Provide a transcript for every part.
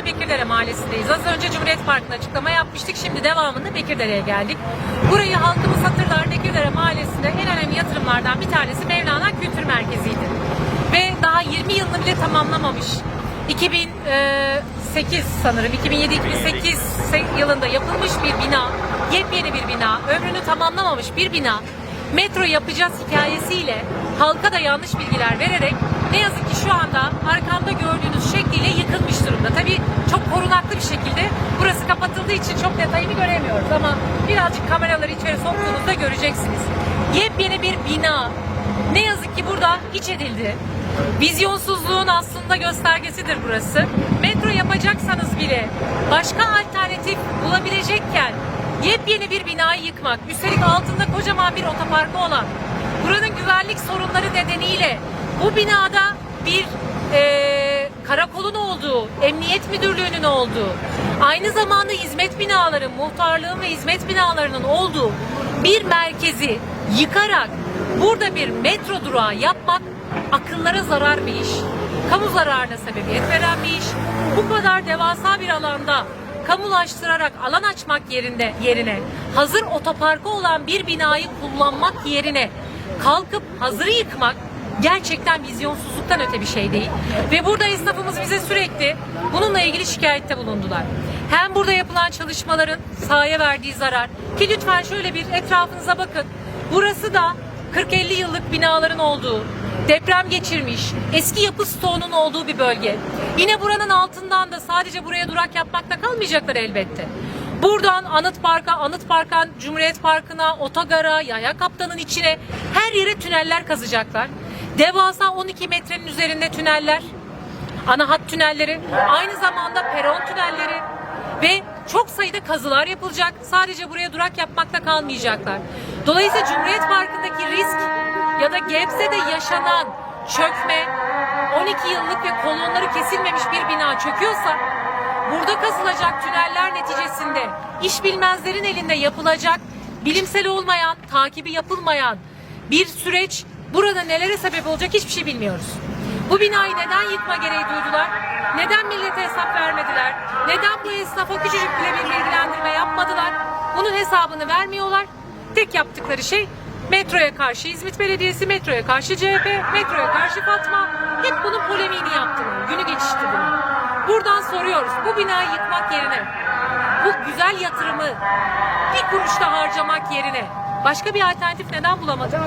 anda Bekirdere Mahallesi'ndeyiz. Az önce Cumhuriyet Parkı'nda açıklama yapmıştık. Şimdi devamında Bekirdere'ye geldik. Burayı halkımız hatırlar. Bekirdere Mahallesi'nde en önemli yatırımlardan bir tanesi Mevlana Kültür Merkezi'ydi. Ve daha 20 yılını bile tamamlamamış. 2008 sanırım 2007-2008 yılında yapılmış bir bina, yepyeni bir bina, ömrünü tamamlamamış bir bina metro yapacağız hikayesiyle halka da yanlış bilgiler vererek ne yazık ki şu anda arkamda gördüğünüz şekliyle yıkılmış durumda. Tabii çok korunaklı bir şekilde burası kapatıldığı için çok detayını göremiyoruz ama birazcık kameraları içeri soktuğunuzda göreceksiniz. Yepyeni bir bina ne yazık ki burada hiç edildi. Vizyonsuzluğun aslında göstergesidir burası. Metro yapacaksanız bile başka alternatif bulabilecekken yepyeni bir binayı yıkmak, üstelik altında kocaman bir otoparkı olan, buranın güvenlik sorunları nedeniyle bu binada bir eee, karakolun olduğu, emniyet müdürlüğünün olduğu, aynı zamanda hizmet binaları, muhtarlığın ve hizmet binalarının olduğu bir merkezi yıkarak burada bir metro durağı yapmak akıllara zarar bir iş. Kamu zararına sebebiyet veren bir iş. Bu kadar devasa bir alanda kamulaştırarak alan açmak yerinde yerine hazır otoparkı olan bir binayı kullanmak yerine kalkıp hazırı yıkmak gerçekten vizyonsuzluktan öte bir şey değil. Ve burada esnafımız bize sürekli bununla ilgili şikayette bulundular. Hem burada yapılan çalışmaların sahaya verdiği zarar ki lütfen şöyle bir etrafınıza bakın. Burası da 40-50 yıllık binaların olduğu, deprem geçirmiş, eski yapı stoğunun olduğu bir bölge. Yine buranın altından da sadece buraya durak yapmakta kalmayacaklar elbette. Buradan Anıt Park'a, Anıt Park'tan Cumhuriyet Parkı'na, Otogara, Yaya Kaptan'ın içine her yere tüneller kazacaklar. Devasa 12 metrenin üzerinde tüneller, ana hat tünelleri, aynı zamanda peron tünelleri ve çok sayıda kazılar yapılacak. Sadece buraya durak yapmakta kalmayacaklar. Dolayısıyla Cumhuriyet Parkı'ndaki risk ya da Gebze'de yaşanan çökme 12 yıllık ve kolonları kesilmemiş bir bina çöküyorsa burada kazılacak tüneller neticesinde iş bilmezlerin elinde yapılacak bilimsel olmayan, takibi yapılmayan bir süreç burada nelere sebep olacak hiçbir şey bilmiyoruz. Bu binayı neden yıkma gereği duydular? Neden millete hesap vermediler? Neden bu esnafa küçücük bile bir bilgilendirme yapmadılar? Bunun hesabını vermiyorlar. Tek yaptıkları şey metroya karşı İzmit Belediyesi, metroya karşı CHP, metroya karşı Fatma. Hep bunun polemiğini yaptılar. Günü geçiştirdiler. Buradan soruyoruz. Bu binayı yıkmak yerine, bu güzel yatırımı bir kuruş harcamak yerine başka bir alternatif neden bulamadın?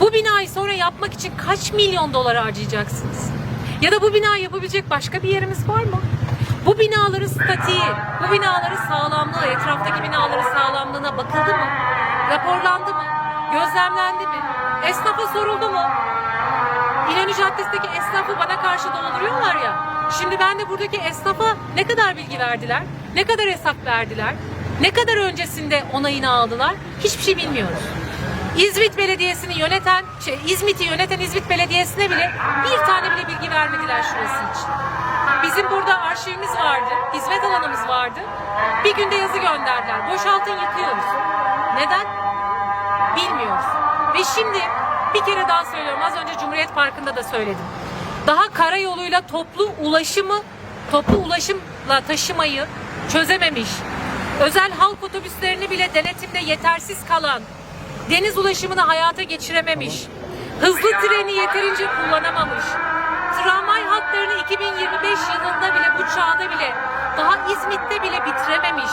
Bu binayı sonra yapmak için kaç milyon dolar harcayacaksınız? Ya da bu binayı yapabilecek başka bir yerimiz var mı? Bu binaların statiği, bu binaların sağlamlığı, etraftaki binaların sağlamlığına bakıldı mı? Raporlandı mı? Gözlemlendi mi? Esnafa soruldu mu? İnönü Caddesi'ndeki esnafı bana karşı dolduruyorlar ya. Şimdi ben de buradaki esnafa ne kadar bilgi verdiler? Ne kadar hesap verdiler? Ne kadar öncesinde onayını aldılar? Hiçbir şey bilmiyoruz. İzmit Belediyesi'ni yöneten, şey, İzmit'i yöneten İzmit Belediyesi'ne bile bir tane bile bilgi vermediler şurası için. Bizim burada arşivimiz vardı, hizmet alanımız vardı. Bir günde yazı gönderdiler. Boşaltın yıkıyoruz. Neden? Bilmiyoruz. Ve şimdi bir kere daha söylüyorum. Az önce Cumhuriyet Parkı'nda da söyledim. Daha karayoluyla toplu ulaşımı, toplu ulaşımla taşımayı çözememiş. Özel halk otobüslerini bile denetimde yetersiz kalan, deniz ulaşımını hayata geçirememiş, hızlı treni yeterince kullanamamış, tramvay hatlarını 2025 yılında bile bu çağda bile daha İzmit'te bile bitirememiş.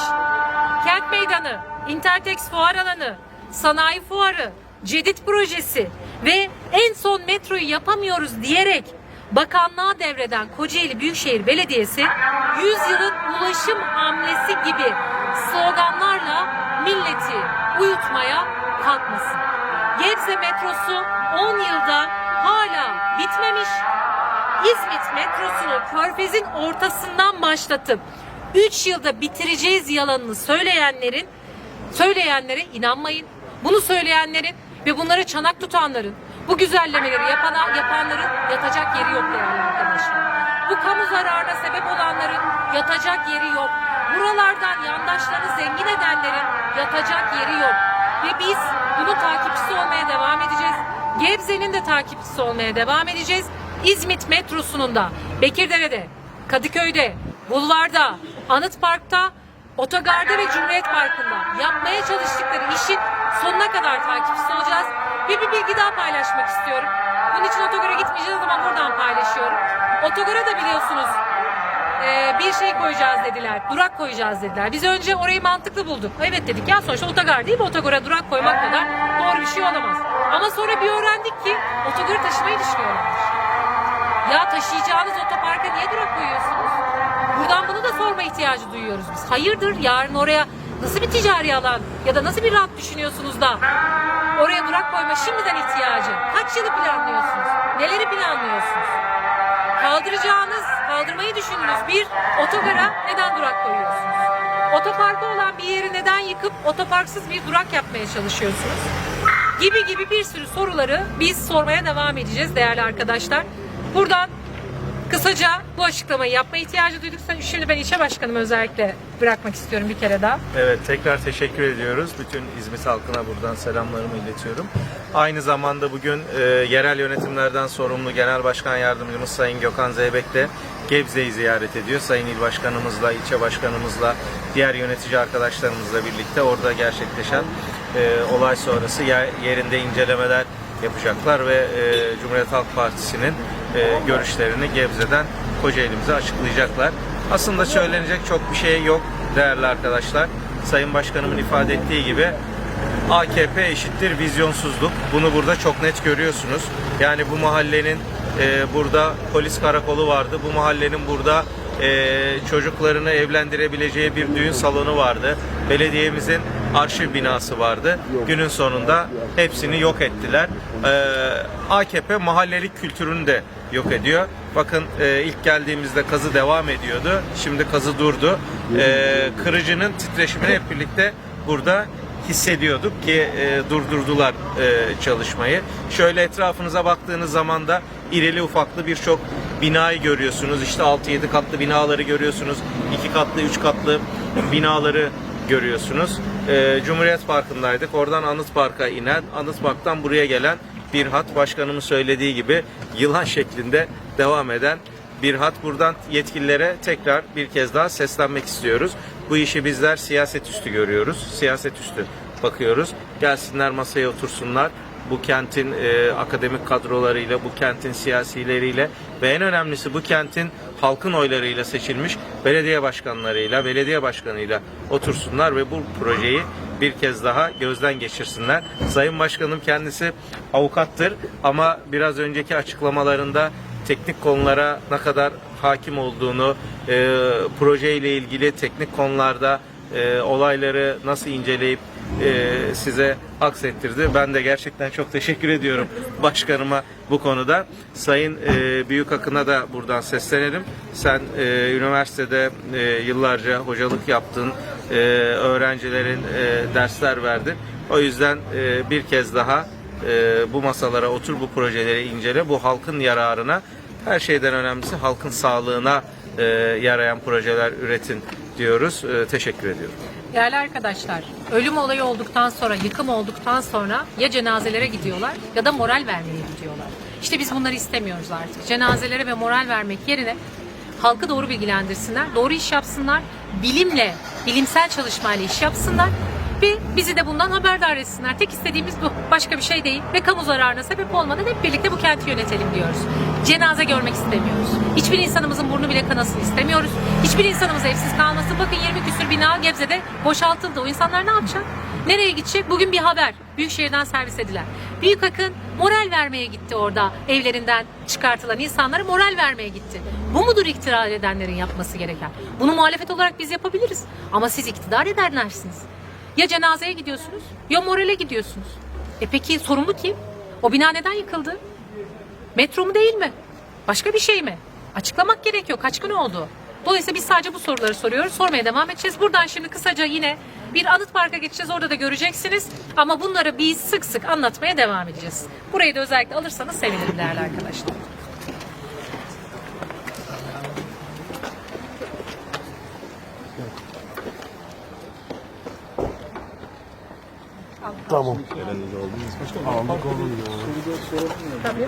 Kent Meydanı, Intertex Fuar Alanı, Sanayi Fuarı, Cedit Projesi ve en son metroyu yapamıyoruz diyerek bakanlığa devreden Kocaeli Büyükşehir Belediyesi 100 yılın ulaşım hamlesi gibi sloganlarla milleti uyutmaya kalkmasın. Gebze metrosu 10 yılda hala bitmemiş. İzmit metrosunu Körfez'in ortasından başlatıp 3 yılda bitireceğiz yalanını söyleyenlerin söyleyenlere inanmayın. Bunu söyleyenlerin ve bunlara çanak tutanların, bu güzellemeleri yapana, yapanların yatacak yeri yok değerli arkadaşlar. Bu kamu zararına sebep olanların yatacak yeri yok. Buralardan yandaşlarını zengin edenlerin yatacak yeri yok. Ve biz bunun takipçisi olmaya devam edeceğiz. Gebze'nin de takipçisi olmaya devam edeceğiz. İzmit metrosunun da Bekirdere'de, Kadıköy'de, Bulvarda, Anıt Park'ta, Otogar'da ve Cumhuriyet Parkı'nda yapmaya çalıştıkları işin sonuna kadar takipçisi olacağız. Ve bir bilgi daha paylaşmak istiyorum. Bunun için otogara gitmeyeceğiz ama buradan paylaşıyorum. Otogara da biliyorsunuz e, bir şey koyacağız dediler. Durak koyacağız dediler. Biz önce orayı mantıklı bulduk. Evet dedik ya sonuçta otogar değil mi? Otogara durak koymak kadar doğru bir şey olamaz. Ama sonra bir öğrendik ki otogarı taşımayı düşünüyorlarmış. Ya taşıyacağınız otoparka niye durak koyuyorsunuz? Buradan bunu da sorma ihtiyacı duyuyoruz biz. Hayırdır yarın oraya nasıl bir ticari alan ya da nasıl bir rant düşünüyorsunuz da oraya durak koyma şimdiden ihtiyacı. Kaç yılı planlıyorsunuz? Neleri planlıyorsunuz? Kaldıracağınız, kaldırmayı düşündüğünüz bir otogara neden durak koyuyorsunuz? Otoparkı olan bir yeri neden yıkıp otoparksız bir durak yapmaya çalışıyorsunuz? Gibi gibi bir sürü soruları biz sormaya devam edeceğiz değerli arkadaşlar. Buradan kısaca bu açıklamayı yapma ihtiyacı duyduk. Şimdi ben ilçe başkanımı özellikle bırakmak istiyorum bir kere daha. Evet tekrar teşekkür ediyoruz. Bütün İzmit halkına buradan selamlarımı iletiyorum. Aynı zamanda bugün e, yerel yönetimlerden sorumlu Genel Başkan Yardımcımız Sayın Gökhan Zeybek de Gebze'yi ziyaret ediyor. Sayın İl Başkanımızla, ilçe başkanımızla, diğer yönetici arkadaşlarımızla birlikte orada gerçekleşen e, olay sonrası yer- yerinde incelemeler yapacaklar ve e, Cumhuriyet Halk Partisi'nin e, görüşlerini Gebze'den Kocaeli'mize açıklayacaklar. Aslında söylenecek çok bir şey yok değerli arkadaşlar. Sayın Başkanımın ifade ettiği gibi AKP eşittir vizyonsuzluk. Bunu burada çok net görüyorsunuz. Yani bu mahallenin e, burada polis karakolu vardı. Bu mahallenin burada e, çocuklarını evlendirebileceği bir düğün salonu vardı. Belediyemizin arşiv binası vardı. Günün sonunda hepsini yok ettiler. E, AKP mahallelik kültürünü de yok ediyor. Bakın e, ilk geldiğimizde kazı devam ediyordu. Şimdi kazı durdu. E, kırıcının titreşimini hep birlikte burada hissediyorduk ki e, durdurdular e, çalışmayı. Şöyle etrafınıza baktığınız zaman da irili ufaklı birçok binayı görüyorsunuz. İşte 6-7 katlı binaları görüyorsunuz. 2 katlı, 3 katlı binaları görüyorsunuz. E, Cumhuriyet Parkı'ndaydık. Oradan Anıt Park'a inen, Anıt Park'tan buraya gelen bir hat başkanımın söylediği gibi yılan şeklinde devam eden bir hat. Buradan yetkililere tekrar bir kez daha seslenmek istiyoruz. Bu işi bizler siyaset üstü görüyoruz. Siyaset üstü bakıyoruz. Gelsinler masaya otursunlar. Bu kentin e, akademik kadrolarıyla, bu kentin siyasileriyle ve en önemlisi bu kentin halkın oylarıyla seçilmiş belediye başkanlarıyla, belediye başkanıyla otursunlar ve bu projeyi bir kez daha gözden geçirsinler. Sayın Başkanım kendisi avukattır ama biraz önceki açıklamalarında teknik konulara ne kadar hakim olduğunu, e, projeyle ilgili teknik konularda e, olayları nasıl inceleyip e, size aksettirdi. Ben de gerçekten çok teşekkür ediyorum başkanıma bu konuda. Sayın e, Büyük Akın'a da buradan seslenelim. Sen e, üniversitede e, yıllarca hocalık yaptın, e, öğrencilerin e, dersler verdin. O yüzden e, bir kez daha e, bu masalara otur bu projeleri incele. Bu halkın yararına her şeyden önemlisi halkın sağlığına e, yarayan projeler üretin diyoruz. E, teşekkür ediyorum. Değerli arkadaşlar, ölüm olayı olduktan sonra, yıkım olduktan sonra ya cenazelere gidiyorlar ya da moral vermeye gidiyorlar. İşte biz bunları istemiyoruz artık. Cenazelere ve moral vermek yerine halkı doğru bilgilendirsinler, doğru iş yapsınlar, bilimle, bilimsel çalışmayla iş yapsınlar ve bizi de bundan haberdar etsinler. Tek istediğimiz bu. Başka bir şey değil. Ve kamu zararına sebep olmadan hep birlikte bu kenti yönetelim diyoruz. Cenaze görmek istemiyoruz. Hiçbir insanımızın burnu bile kanasını istemiyoruz. Hiçbir insanımız evsiz kalmasın. Bakın 20 küsür bina Gebze'de boşaltıldı. O insanlar ne yapacak? Nereye gidecek? Bugün bir haber. Büyükşehir'den servis edilen. Büyük Akın moral vermeye gitti orada. Evlerinden çıkartılan insanlara moral vermeye gitti. Bu mudur iktidar edenlerin yapması gereken? Bunu muhalefet olarak biz yapabiliriz. Ama siz iktidar edenlersiniz. Ya cenazeye gidiyorsunuz ya morale gidiyorsunuz. E peki sorumlu kim? O bina neden yıkıldı? Metro mu değil mi? Başka bir şey mi? Açıklamak gerekiyor. Kaç gün oldu? Dolayısıyla biz sadece bu soruları soruyoruz. Sormaya devam edeceğiz. Buradan şimdi kısaca yine bir anıt parka geçeceğiz. Orada da göreceksiniz. Ama bunları biz sık sık anlatmaya devam edeceğiz. Burayı da özellikle alırsanız sevinirim değerli arkadaşlar. Tamam. Tabii.